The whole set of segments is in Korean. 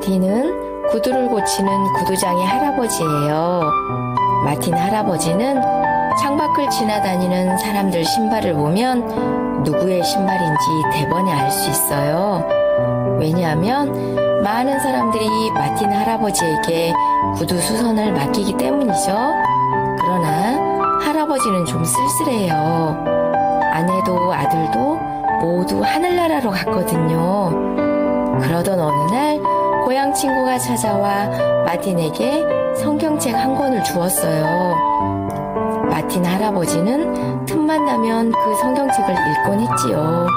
마틴은 구두를 고치는 구두장의 할아버지예요. 마틴 할아버지는 창밖을 지나다니는 사람들 신발을 보면 누구의 신발인지 대번에 알 수 있어요. 왜냐하면 많은 사람들이 마틴 할아버지에게 구두 수선을 맡기기 때문이죠. 그러나 할아버지는 좀 쓸쓸해요. 아내도 아들도 모두 하늘나라로 갔거든요. 그러던 어느 날 고향 친구가 찾아와 마틴에게 성경책 한 권을 주었어요. 마틴 할아버지는 틈만 나면 그 성경책을 읽곤 했지요.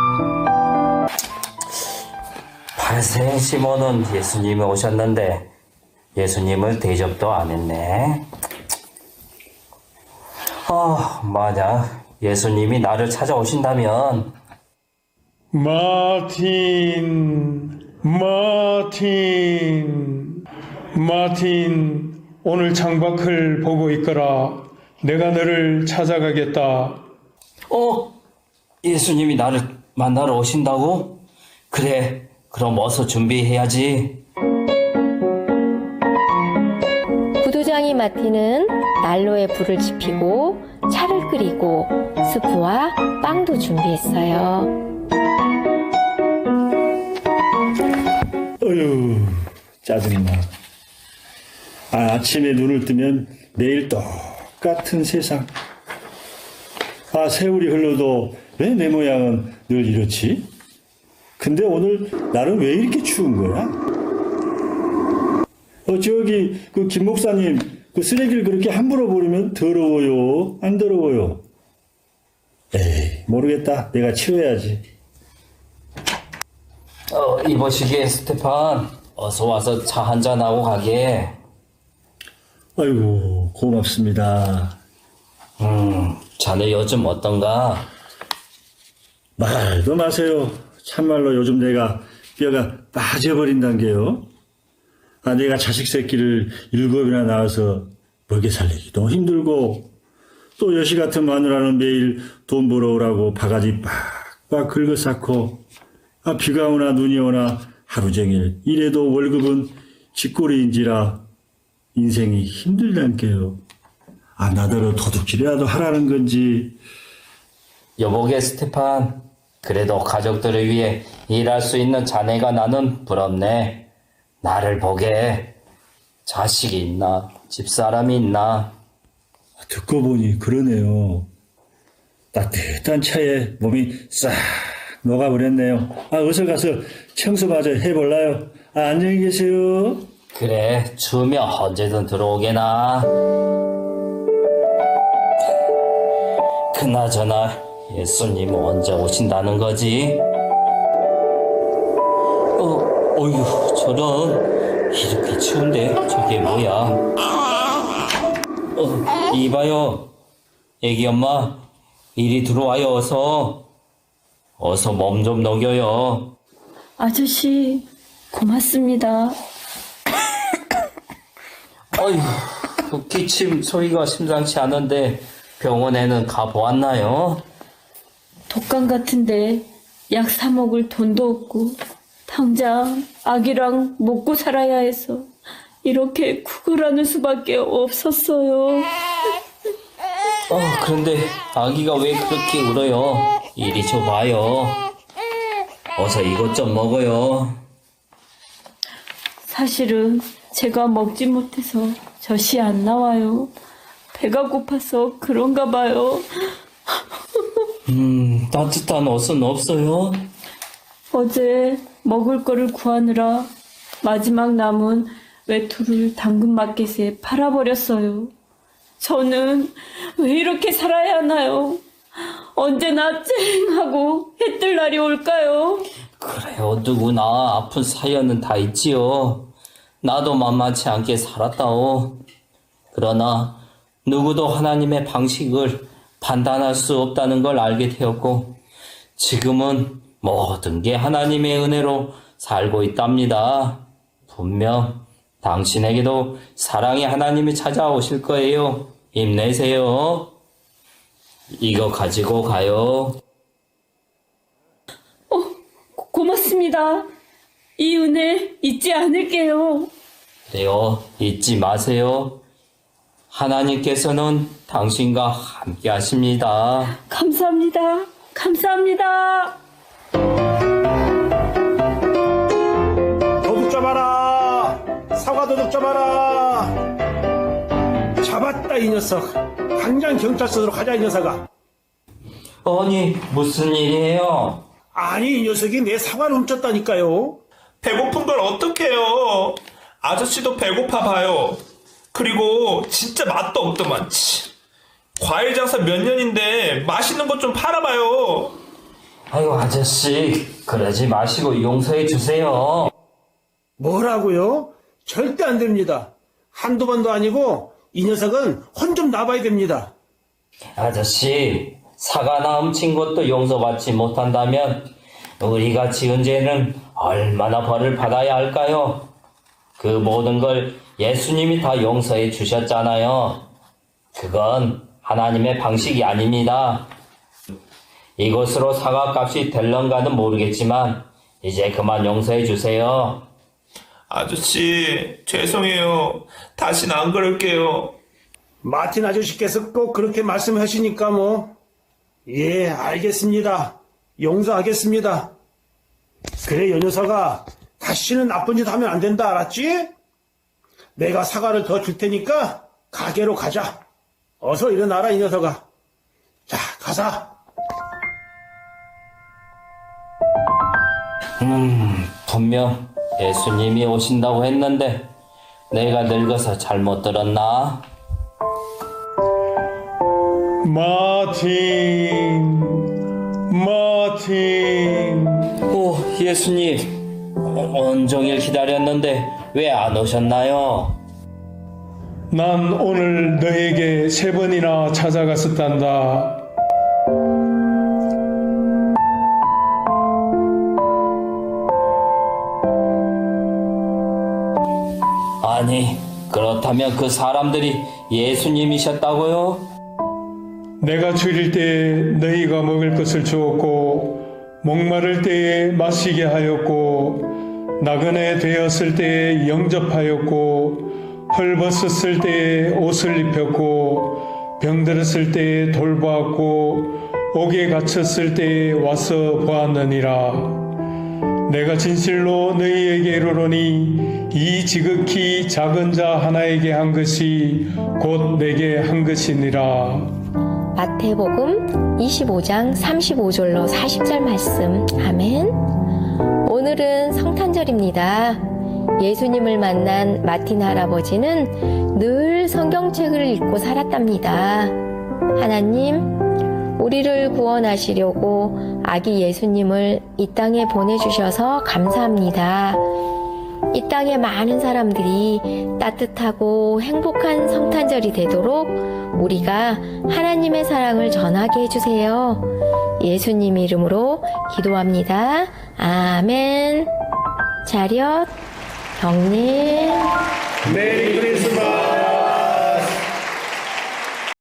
발생 시몬은 예수님이 오셨는데 예수님을 대접도 안 했네. 아, 만약 예수님이 나를 찾아오신다면 마틴, 마틴, 마틴, 오늘 창밖을 보고 있거라. 내가 너를 찾아가겠다. 어? 예수님이 나를 만나러 오신다고? 그래, 그럼 어서 준비해야지. 구두장이 마틴은 난로에 불을 지피고 차를 끓이고 수프와 빵도 준비했어요. 어휴, 짜증나. 아, 아침에 눈을 뜨면 매일 똑같은 세상. 아, 세월이 흘러도 왜 내 모양은 늘 이렇지? 근데 오늘 나는 왜 이렇게 추운 거야? 어, 저기, 그 김 목사님, 그 쓰레기를 그렇게 함부로 버리면 더러워요? 안 더러워요? 에이, 모르겠다. 내가 치워야지. 어, 이보시기에 스테판, 어서 와서 차 한잔 하고 가게. 아이고, 고맙습니다. 음, 자네 요즘 어떤가? 말도 마세요. 참말로 요즘 내가 뼈가 빠져버린단 게요. 아, 내가 자식 새끼를 일곱이나 낳아서 먹여 살리기도 힘들고, 또 여시 같은 마누라는 매일 돈 벌어오라고 바가지 빡빡 긁어 쌓고, 아, 비가 오나 눈이 오나 하루 종일 이래도 월급은 쥐꼬리인지라 인생이 힘들단 게요. 아, 나더러 도둑질이라도 하라는 건지, 여보게 스테판, 그래도 가족들을 위해 일할 수 있는 자네가 나는 부럽네. 나를 보게. 자식이 있나? 집사람이 있나? 듣고 보니 그러네요. 따뜻한 차에 몸이 싹 녹아버렸네요. 아, 어서 가서 청소마저 해볼라요. 아, 안녕히 계세요. 그래, 추우면 언제든 들어오게나. 그나저나 예수님은 언제 오신다는 거지? 어, 어휴, 저런 이렇게 추운데 저게 뭐야? 어, 이봐요, 애기 엄마, 이리 들어와요 어서. 어서 몸 좀 녹여요. 아저씨, 고맙습니다. 어휴, 그 기침 소리가 심상치 않은데 병원에는 가보았나요? 독감 같은데 약 사 먹을 돈도 없고 당장 아기랑 먹고 살아야 해서 이렇게 구걸하는 수밖에 없었어요. 어, 그런데 아기가 왜 그렇게 울어요? 이리 줘봐요. 어서 이것 좀 먹어요. 사실은 제가 먹지 못해서 젖이 안 나와요. 배가 고파서 그런가 봐요. 음, 따뜻한 옷은 없어요? 어제 먹을 거를 구하느라 마지막 남은 외투를 당근 마켓에 팔아버렸어요. 저는 왜 이렇게 살아야 하나요? 언제나 쨍하고 해 뜰 날이 올까요? 그래요, 누구나 아픈 사연은 다 있지요. 나도 만만치 않게 살았다오. 그러나 누구도 하나님의 방식을 판단할 수 없다는 걸 알게 되었고, 지금은 모든 게 하나님의 은혜로 살고 있답니다. 분명 당신에게도 사랑의 하나님이 찾아오실 거예요. 힘내세요. 이거 가지고 가요. 고- 고맙습니다. 이 은혜 잊지 않을게요. 그래요. 잊지 마세요. 하나님께서는 당신과 함께 하십니다. 감사합니다. 감사합니다. 도둑 잡아라! 사과 도둑 잡아라! 잡았다 이 녀석. 당장 경찰서로 가자 이 녀석아. 아니, 무슨 일이에요? 아니 이 녀석이 내 사과를 훔쳤다니까요. 배고픈 걸 어떡해요. 아저씨도 배고파 봐요. 그리고 진짜 맛도 없더만. 치. 과일 장사 몇 년인데 맛있는 것 좀 팔아봐요. 아유, 아저씨, 그러지 마시고 용서해 주세요. 뭐라고요? 절대 안 됩니다. 한두 번도 아니고 이 녀석은 혼 좀 나봐야 됩니다. 아저씨, 사과 나 훔친 것도 용서받지 못한다면 우리가 지은 죄는 얼마나 벌을 받아야 할까요? 그 모든 걸 예수님이 다 용서해 주셨잖아요. 그건 하나님의 방식이 아닙니다. 이것으로 사과값이 될런가는 모르겠지만 이제 그만 용서해 주세요. 아저씨, 죄송해요. 다신 안 그럴게요. 마틴 아저씨께서 꼭 그렇게 말씀하시니까 뭐. 예, 알겠습니다. 용서하겠습니다. 그래, 요 녀석아. 다시는 나쁜 짓 하면 안 된다, 알았지? 내가 사과를 더 줄 테니까 가게로 가자. 어서 일어나라, 이 녀석아. 자, 가자. 분명 예수님이 오신다고 했는데 내가 늙어서 잘못 들었나? 마틴, 마틴. 오, 예수님. 어, 온종일 기다렸는데 왜 안 오셨나요? 난 오늘 너에게 세 번이나 찾아갔었단다. 아니, 그렇다면 그 사람들이 예수님이셨다고요? 내가 줄일 때 너희가 먹을 것을 주었고 목마를 때에 마시게 하였고 나그네 되었을 때에 영접하였고 헐벗었을 때에 옷을 입혔고 병들었을 때에 돌보았고 옥에 갇혔을 때에 와서 보았느니라 내가 진실로 너희에게 이르노니 이 지극히 작은 자 하나에게 한 것이 곧 내게 한 것이니라 마태복음 25장 35절로 40절 말씀. 아멘. 오늘은 성탄절입니다. 예수님을 만난 마틴 할아버지는 늘 성경책을 읽고 살았답니다. 하나님, 우리를 구원하시려고 아기 예수님을 이 땅에 보내주셔서 감사합니다. 이 땅에 많은 사람들이 따뜻하고 행복한 성탄절이 되도록 우리가 하나님의 사랑을 전하게 해주세요. 예수님 이름으로 기도합니다. 아멘. 자렷, 경례. 메리 크리스마스!